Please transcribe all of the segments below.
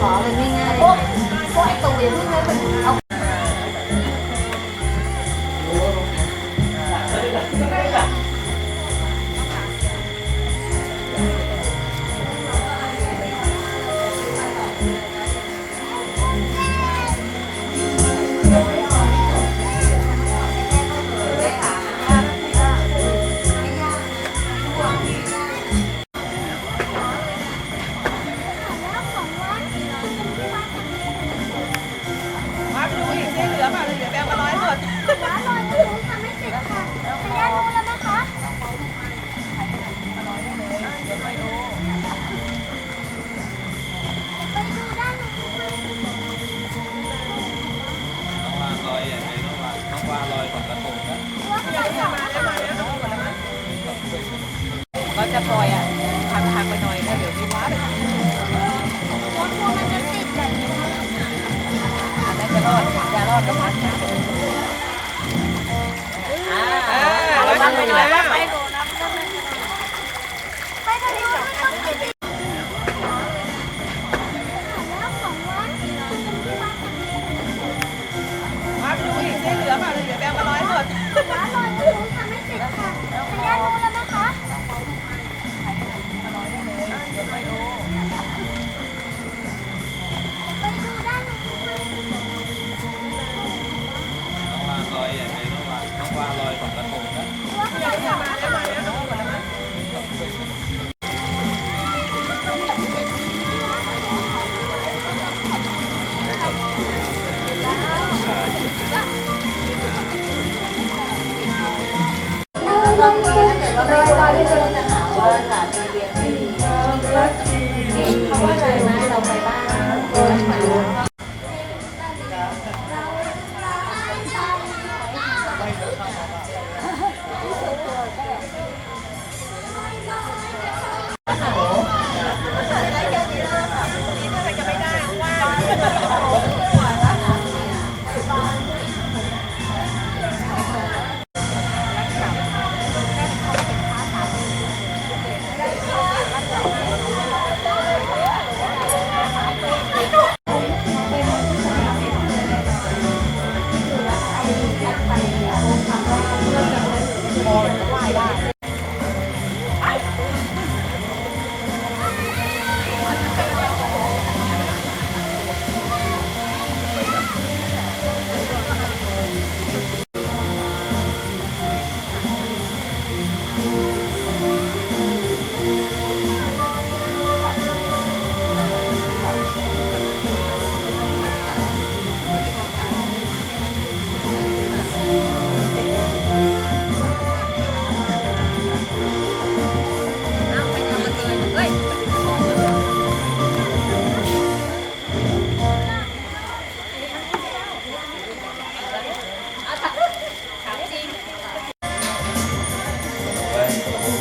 ขอเลยง่ายๆพวกพวกไอ้ตูอย่าเพิ่งเลยเอา ก็จะปล่อยอะพักพักไปหน่อยแล้วเดี๋ยวมีวัดอันนั้นจะรอดจะรอดก็พักนะอ่าเราพักไปหน่ อยอย่างไรน้องวาน้องวาลอยของกระทงนะ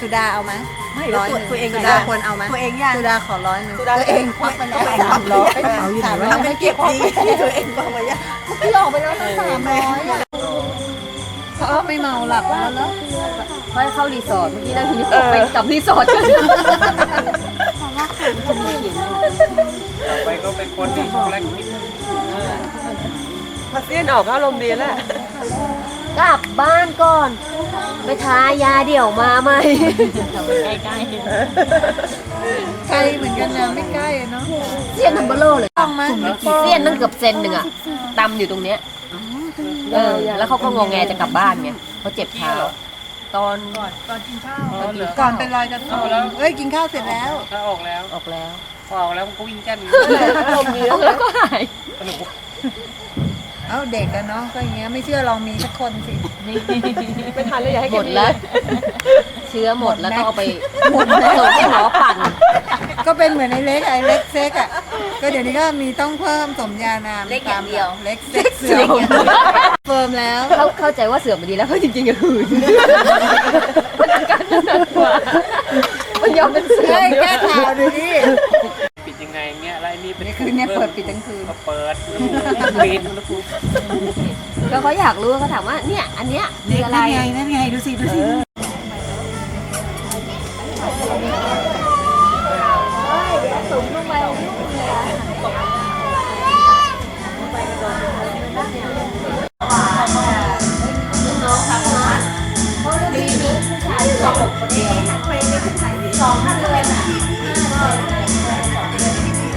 สุดาเอาไหมไม่ร้อยหนึ่งตัวเองสุยัดางควรเอาไหมตัวเองยังสุดาขอร้อยหนึ่งสุดาตัวเองควักไปแล้วตัวเองสามร้อยเอาอยู่ไหนสามวะร้อยไม่เก็บดีตัวเองบอกว่ายังพี่ออกไปแล้วตั้งสามร้อยอะเขาไม่เมาหลับแล้วแล้วเขาให้เข้ารีสอร์ทเมื่อกี้นั่งคิดไปกลับรีสอร์ทกันไปก็เป็นคนที่ช็อกโกแลตคิดพอเสี้ยนออกก็อารมณ์ดีแล้วกลับบ้านก่อน ไปทายาเดี่ยวมาไหมไกลเหมือนกันนะไม่ใกล้อะเนาะเสี้ยนนัมเบอร์โลเลยต้องมั้ยเสี้ยนนั่งเกือบเซนหนึ่งอะตำอยู่ตรงเนี้ยเออแล้วเขาก็งอแงจะกลับบ้านไงเขาเจ็บเท้าตอนก่อนกินข้าวอ๋อเหรอก่อนเป็นรอยกระทงเอ้ยกินข้าวเสร็จแล้วถ้าออกแล้วออกแล้วพอออกแล้วมันก็วิ่งแจ้นออกแล้วก็หายสนุกเอ้าเด็กกันเนาะก็อย่างเงี้ยไม่เชื่อลองมีสักคนสิ ไม่ทันเลยอยากให้หมแกดมีแล้ว เชื้อหมดแล้วต้องเอาไปหมดแล้วส่งให้หมอปั่น ก็เป็นเหมือนไอ้เล็กไอ้เล็กเซ็กอะ ก็เดี๋ยวนี้ก็มีต้องเพิ่มสมญานามเล็กอย่างเดียว เล็กเซ็กเสื่อมเฟิร์มแล้วเขาเข้าใจว่าเสื่อมมาดีแล้วเขาจริงๆก็หืนมันอาการหนักกว่ามันยอมเป็นเสื่อมเฮ้ยแก้ข่าวดูดิปิดยังไง เงี้ยแล้วไอ้นี่เป็นนี่คืนเนี้ยเปิดปิดทั้งคืน เปิดปิดอุณหภูมิก็เขาอยากรู้เขาถามว่าเนี่ยอันเนี้ยคืออะไร นั่นไงนั่นไงดูสิดูสิสองท่านเลย